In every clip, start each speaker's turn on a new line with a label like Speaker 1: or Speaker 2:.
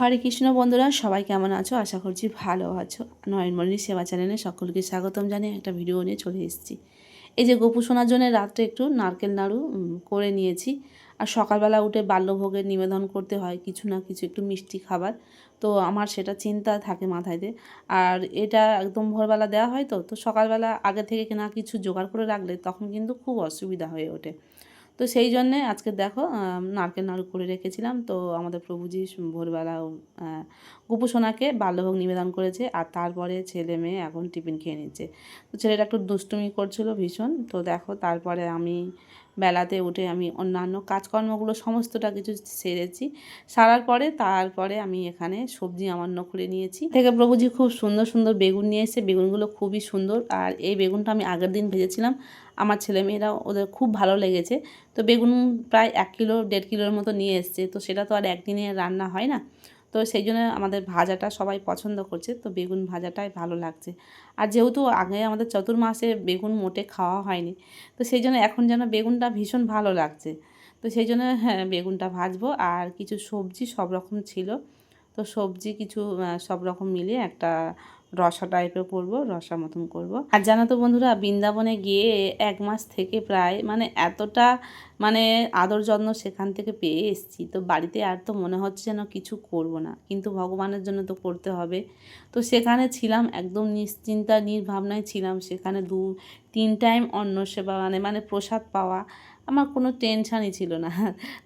Speaker 1: হরে কৃষ্ণ বন্ধুরা, সবাই কেমন আছো? আশা করছি ভালো আছো। নয়নমণি সেবা চ্যানেলে সকলকে স্বাগতম জানিয়ে একটা ভিডিও নিয়ে চলে এসেছি। এই যে গোপু শোনার জন্য রাত্রে একটু নারকেল নাড়ু করে নিয়েছি। আর সকালবেলা উঠে বাল্যভোগের নিবেদন করতে হয় কিছু না কিছু একটু মিষ্টি খাবার। তো আমার সেটা চিন্তা থাকে মাথায় দিয়ে। আর এটা একদম ভোরবেলা দেওয়া হয় তো তো সকালবেলা আগে থেকে না কিছু জোগাড় করে রাখলে তখন কিন্তু খুব অসুবিধা হয়ে ওঠে। তো সেই জন্যে আজকে দেখো নারকেল নাড়ু করে রেখেছিলাম। তো আমাদের প্রভুজি ভোরবেলা গোপুসোনাকে বাল্যভোগ নিবেদন করেছে আর তারপরে ছেলে মেয়ে এখন টিফিন খেয়ে নিচ্ছে। তো ছেলেটা একটু দুষ্টুমি করছিল ভীষণ। তো দেখো তারপরে আমি বেলাতে উঠে আমি অন্যান্য কাজকর্মগুলো সমস্তটা কিছু সেরেছি। সারার পরে তারপরে আমি এখানে সবজি আমান্য করে নিয়েছি। থেকে প্রভুজি খুব সুন্দর সুন্দর বেগুন নিয়ে এসে বেগুনগুলো খুবই সুন্দর। আর এই বেগুনটা আমি আগের দিন ভেজেছিলাম। আমার ছেলেমেয়েরা ওদের খুব ভালো লেগেছে। তো বেগুন প্রায় এক কিলো, দেড় কিলোর মতো নিয়ে এসছে। তো সেটা তো আর একদিনে রান্না হয় না। তো সেই জন্য আমাদের ভাজাটা সবাই পছন্দ করছে। তো বেগুন ভাজাটাই ভালো লাগছে। আর যেহেতু আগে আমাদের চতুর্মাসে বেগুন মোটে খাওয়া হয়নি, তো সেই জন্য এখন যেন বেগুনটা ভীষণ ভালো লাগছে। তো সেই জন্য হ্যাঁ বেগুনটা ভাজবো। আর কিছু সবজি সব রকম ছিল। তো সবজি কিছু সব রকম মিলিয়ে একটা রসা টাইপের করব রসা মতন করব। আর জানো তো বন্ধুরা, বৃন্দাবনে গিয়ে এক মাস থেকে প্রায় মানে এতটা মানে আদর যত্ন সেখান থেকে পেয়ে এসেছি। তো বাড়িতে আর তো মনে হচ্ছে যেন কিছু করব না, কিন্তু ভগবানের জন্য তো করতে হবে। তো সেখানে ছিলাম, একদম নিশ্চিন্তা নির্ভাবনায় ছিলাম। সেখানে দু, তিন টাইম অন্ন সেবা মানে মানে প্রসাদ পাওয়া। আমার কোনো টেনশানই ছিল না।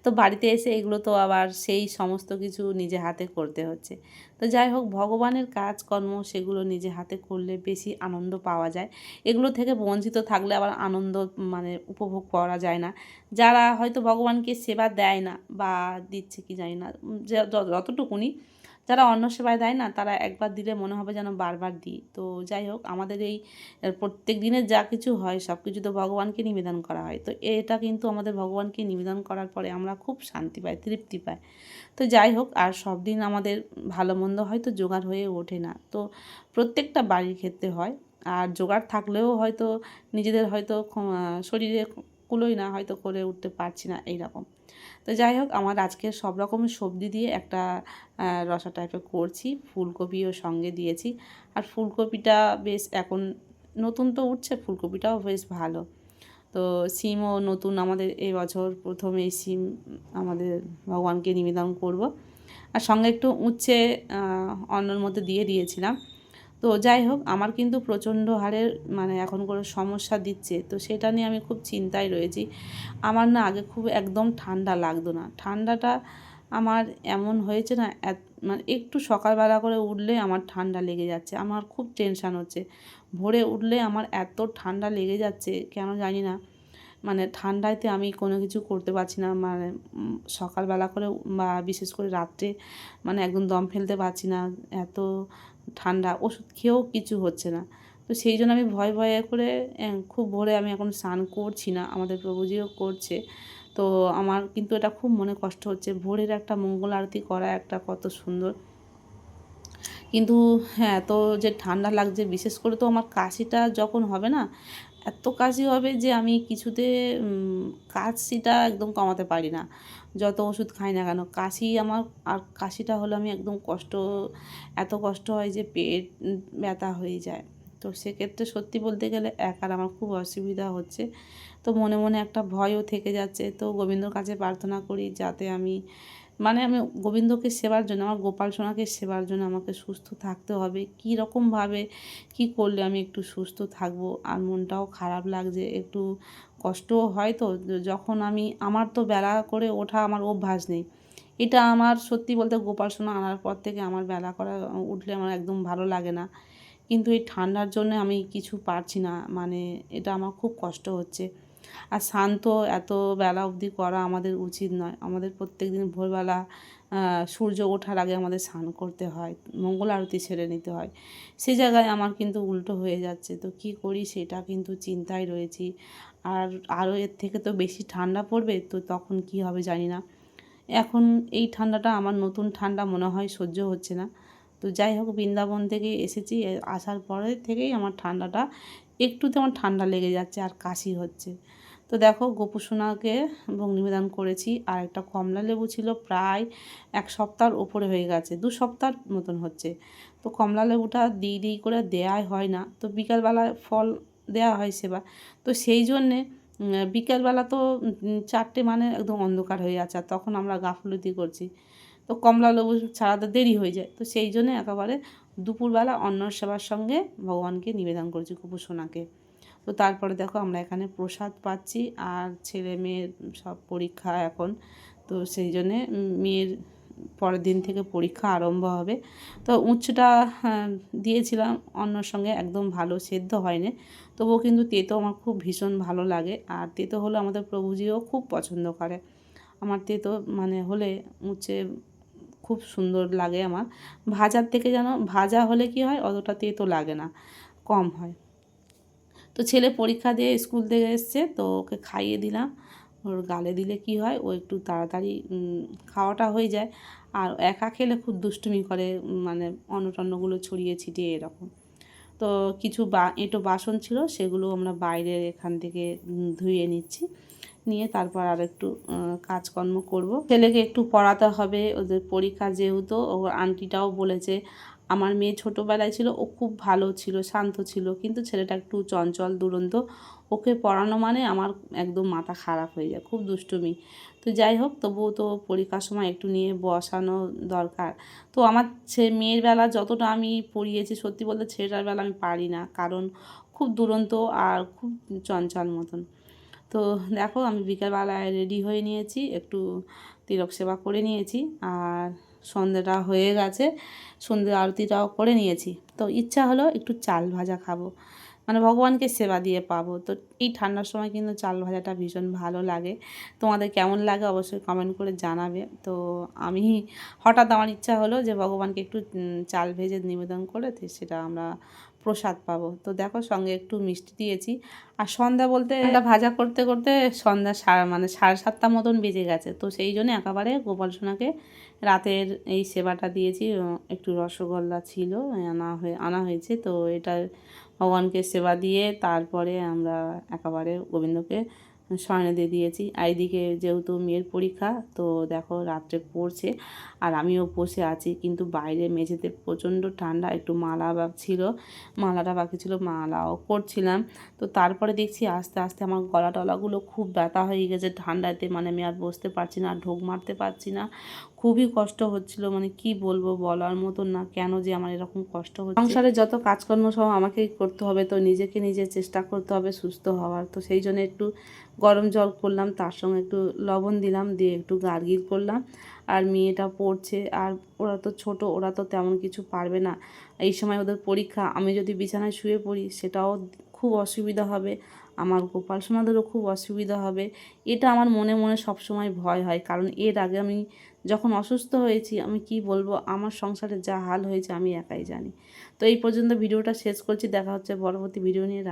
Speaker 1: তো বাড়িতে এসে এগুলো তো আবার সেই সমস্ত কিছু নিজে হাতে করতে হচ্ছে। তো যাই হোক, ভগবানের কাজকর্ম সেগুলো নিজে হাতে করলে বেশি আনন্দ পাওয়া যায়। এগুলো থেকে বঞ্চিত থাকলে আবার আনন্দ মানে উপভোগ করা যায় না। যারা হয়তো ভগবানকে সেবা দেয় না বা দিচ্ছে কি জানি না যতটুকুনি যারা অন্ন সেবায় দেয় না, তারা একবার দিলে মনে হবে যেন বারবার দিই। তো যাই হোক, আমাদের এই প্রত্যেক দিনের যা কিছু হয়, সব কিছু তো ভগবানকে নিবেদন করা হয়। তো এটা কিন্তু আমাদের ভগবানকে নিবেদন করার পরে আমরা খুব শান্তি পাই, তৃপ্তি পাই। তো যাই হোক, আর সব দিন আমাদের ভালো মন্দ হয়তো জোগাড় হয়ে ওঠে না। তো প্রত্যেকটা বাড়ির ক্ষেত্রে হয়। আর জোগাড় থাকলেও হয়তো নিজেদের হয়তো শরীরে কুলোই না হয়তো করে উঠতে পারছি না এই রকম তো যাই হোক আমার আজকে সব রকমের সবজি দিয়ে একটা রসা টাইপের করছি ফুলকপিও সঙ্গে দিয়েছি। আর ফুলকপিটা বেশ এখন নতুন তো উঠছে ফুলকপিটাও বেশ ভালো। তো সিমও নতুন আমাদের এই বছর প্রথম সিম আমাদের ভগবানকে নিবেদন করব। আর সঙ্গে একটু উচ্ছে আহ, অন্নর মধ্যে দিয়ে দিয়েছিলাম। তো যাই হোক, আমার কিন্তু প্রচণ্ড হারে মানে এখন করে সমস্যা দিচ্ছে, তো সেটা নিয়ে আমি খুব চিন্তায় রয়েছি। আমার না আগে খুব একদম ঠান্ডা লাগতো না। ঠান্ডাটা আমার এমন হয়েছে না মানে একটু সকালবেলা করে উঠলে আমার ঠান্ডা লেগে যাচ্ছে, আমার খুব টেনশান হচ্ছে। ভোরে উঠলে আমার এত ঠান্ডা লেগে যাচ্ছে, কেন জানি না। মানে ঠান্ডাতে আমি কোনো কিছু করতে পারছি না মানে সকালবেলা করে বা বিশেষ করে রাত্রে মানে একদম দম ফেলতে পারছি না, এত ঠান্ডা, ওষুধ খেয়েও কিছু হচ্ছে না। তো সেই জন্য আমি ভয় ভয়ে করে খুব ভোরে আমি এখন স্নান করছি না, আমাদের প্রভুজিও করছে। তো আমার কিন্তু এটা খুব মনে কষ্ট হচ্ছে, ভোরের একটা মঙ্গল আরতি করা একটা কত সুন্দর। কিন্তু হ্যাঁ তো যে ঠান্ডা লাগছে, বিশেষ করে তো আমার কাশিটা যখন হবে না এত কাশি হবে যে আমি কিছুতে কাশিটা একদম কমাতে পারি না। যত ওষুধ খাই না কেন, কাশি আমার, আর কাশিটা হলে আমি একদম কষ্ট, এত কষ্ট হয় যে পেট ব্যথা হয়ে যায়। তো সেক্ষেত্রে সত্যি বলতে গেলে একার আমার খুব অসুবিধা হচ্ছে। তো মনে মনে একটা ভয়ও থেকে যাচ্ছে। তো গোবিন্দর কাছে প্রার্থনা করি যাতে আমি মানে আমি গোবিন্দকে সেবার জন্য, আমার গোপাল সোনাকে সেবার জন্য আমাকে সুস্থ থাকতে হবে। কী রকমভাবে কী করলে আমি একটু সুস্থ থাকব? আর মনটাও খারাপ লাগছে, একটু কষ্টও হয় তো। যখন আমি, আমার তো বেলা করে ওঠা আমার অভ্যাস নেই। এটা আমার সত্যি বলতে গোপাল সোনা আনার পর থেকে আমার বেলা করা, উঠলে আমার একদম ভালো লাগে না। কিন্তু এই ঠান্ডার জন্য আমি কিছু পারছি না মানে এটা আমার খুব কষ্ট হচ্ছে। আর শান্ত এত বেলা অবধি করা আমাদের উচিত নয়। আমাদের প্রত্যেক দিন ভোরবেলা সূর্য ওঠার আগে আমাদের স্নান করতে হয়, মঙ্গল আরতি সেরে নিতে হয়। সে জায়গায় আমার কিন্তু উল্টো হয়ে যাচ্ছে। তো কি করি সেটা কিন্তু চিন্তায় রয়েছি। আর আরও এর থেকে তো বেশি ঠান্ডা পড়বে, তো তখন কি হবে জানি না। এখন এই ঠান্ডাটা আমার নতুন ঠান্ডা মনে হয় সহ্য হচ্ছে না। তো যাই হোক, বৃন্দাবন থেকে এসেছি। আসার পরে থেকেই আমার ঠান্ডাটা একটুতে আমার ঠান্ডা লেগে যাচ্ছে আর কাশি হচ্ছে। তো দেখো গোপুসোনাকে ভোগ নিবেদন করেছি আর একটা কমলা লেবু ছিল প্রায় এক সপ্তাহর ওপরে হয়ে গেছে, দু সপ্তাহ মতন হচ্ছে। তো কমলা লেবুটা দিই দিই করে দেয়াই হয় না। তো বিকালবেলায় ফল দেয়া হয় সেবা। তো সেই জন্যে বিকেলবেলা তো চারটে মানে একদম অন্ধকার হয়ে আছে, আর তখন আমরা গাফলতি করছি। তো কমলা লেবু ছাড়াতে দেরি হয়ে যায়, তো সেই জন্য একেবারে দুপুরবেলা অন্ন সেবার সঙ্গে ভগবানকে নিবেদন করছি কুপুসোনাকে তো তারপরে দেখো আমরা এখানে প্রসাদ পাচ্ছি, আর ছেলে মেয়ের সব পরীক্ষা এখন, তো সেই জন্যে মেয়ের পরের দিন থেকে পরীক্ষা আরম্ভ হবে। তো উচ্চটা হ্যাঁ, দিয়েছিলাম অন্যর সঙ্গে একদম ভালো সেদ্ধ হয়নি। তবুও কিন্তু তেতো আমার খুব ভীষণ ভালো লাগে। আর তেতো হলো আমাদের প্রভুজিও খুব পছন্দ করে। আমার তেতো মানে হলে উচ্ছে খুব সুন্দর লাগে আমার। ভাজার থেকে যেন ভাজা হলে কি হয় অতটা তেতো লাগে না কম হয়। তো ছেলে পরীক্ষা দিয়ে স্কুল থেকে এসছে তো ওকে খাইয়ে দিলাম। ওর গালে দিলে কি হয়? ও একটু তাড়াতাড়ি খাওয়াটা হয়ে যায়। আর একা খেলে খুব দুষ্টুমি করে মানে অন্নটন্নগুলো ছড়িয়ে ছিটিয়ে এরকম। তো কিছু বা, এঁটো বাসন ছিল, সেগুলো আমরা বাইরের এখান থেকে ধুয়ে নিচ্ছি। নিয়ে তারপর আর একটু কাজকর্ম করব। ছেলেকে একটু পড়াতে হবে, ওদের পরীক্ষা যেহেতু ওর আন্টিটাও বলেছে, আমার মেয়ে ছোটোবেলায় ছিল, ও খুব ভালো ছিল, শান্ত ছিল, কিন্তু ছেলেটা একটু চঞ্চল, দুরন্ত, ওকে পড়ানো মানে আমার একদম মাথা খারাপ হয়ে যায়, খুব দুষ্টুমি। তো যাই হোক, তবুও তো পরীক্ষার সময় একটু নিয়ে বসানো দরকার। তো আমার ছে, মেয়ের বেলা যতটা আমি পড়িয়েছি, সত্যি বলতে ছেলেটার বেলা আমি পারি না, কারণ খুব দুরন্ত আর খুব চঞ্চল মতন। তো দেখো আমি বিকেলবেলায় রেডি হয়ে নিয়েছি, একটু তিলক সেবা করে নিয়েছি আর সন্ধ্যেটা হয়ে গেছে, সন্ধ্যে আরতিটাও করে নিয়েছি। তো ইচ্ছা হলো একটু চাল ভাজা খাব। মানে ভগবানকে সেবা দিয়ে পাবো। তো এই ঠান্ডার সময় কিন্তু চাল ভাজাটা ভীষণ ভালো লাগে। তোমাদের কেমন লাগে অবশ্যই কমেন্ট করে জানাবে। তো আমি হঠাৎ আমার ইচ্ছা হলো যে ভগবানকে একটু চাল ভেজে নিবেদন করে সেটা আমরা প্রসাদ পাবো। তো দেখো সঙ্গে একটু মিষ্টি দিয়েছি। আর সন্ধ্যা বলতে এটা ভাজা করতে করতে সন্ধ্যা সাড়ে মানে সাড়ে সাতটা মতন বেজে গেছে। তো সেই জন্য একেবারে গোপাল সোনাকে রাতের এই সেবাটা দিয়েছি একটু রসগোল্লা ছিল, আনা হয়ে, আনা হয়েছে। তো এটা ভগবানকে সেবা দিয়ে তারপরে আমরা একেবারে গোবিন্দকে শয়নে দিয়ে দিয়েছি। আর এইদিকে যেহেতু মেয়ের পরীক্ষা, তো দেখো রাত্রে পড়ছে আর আমিও বসে আছি। কিন্তু বাইরে মেঝেতে প্রচণ্ড ঠান্ডা, একটু মালা বা ছিল, মালাটা বাকি ছিল, মালাও করছিলাম তো তারপরে দেখছি আস্তে আস্তে আমার গলা টলাগুলো খুব ব্যথা হয়ে গেছে ঠান্ডাতে মানে আমি আর বসতে পারছি না, ঢোক মারতে পারছি না। খুবই কষ্ট হচ্ছিল মানে কি বলব বলার মতন না, কেন যে আমার এরকম কষ্ট হচ্ছে। সংসারে যত কাজকর্ম সব আমাকেই করতে হবে, তো নিজেকে নিজে চেষ্টা করতে হবে সুস্থ হওয়ার। তো সেই জন্য একটু গরম জল করলাম, তার সঙ্গে একটু লবণ দিলাম, দিয়ে একটু গার্গিল করলাম। আর মেয়েটা পড়ছে, আর ওরা তো ছোট, ওরা তো তেমন কিছু পারবে না। এই সময় ওদের পরীক্ষা, আমি যদি বিছানায় শুয়ে পড়ি, সেটাও খুব অসুবিধা হবে। আমার গোপাল সোনাদেরও খুব অসুবিধা হবে। এটা আমার মনে মনে সবসময় ভয় হয়, কারণ এর আগে আমি যখন অসুস্থ হয়েছি, আমি কি বলব, আমার সংসারে যা হাল হয়েছে, আমি একাই জানি। তো এই পর্যন্ত ভিডিওটা শেষ করছি, দেখা হচ্ছে পরবর্তী ভিডিও নিয়ে।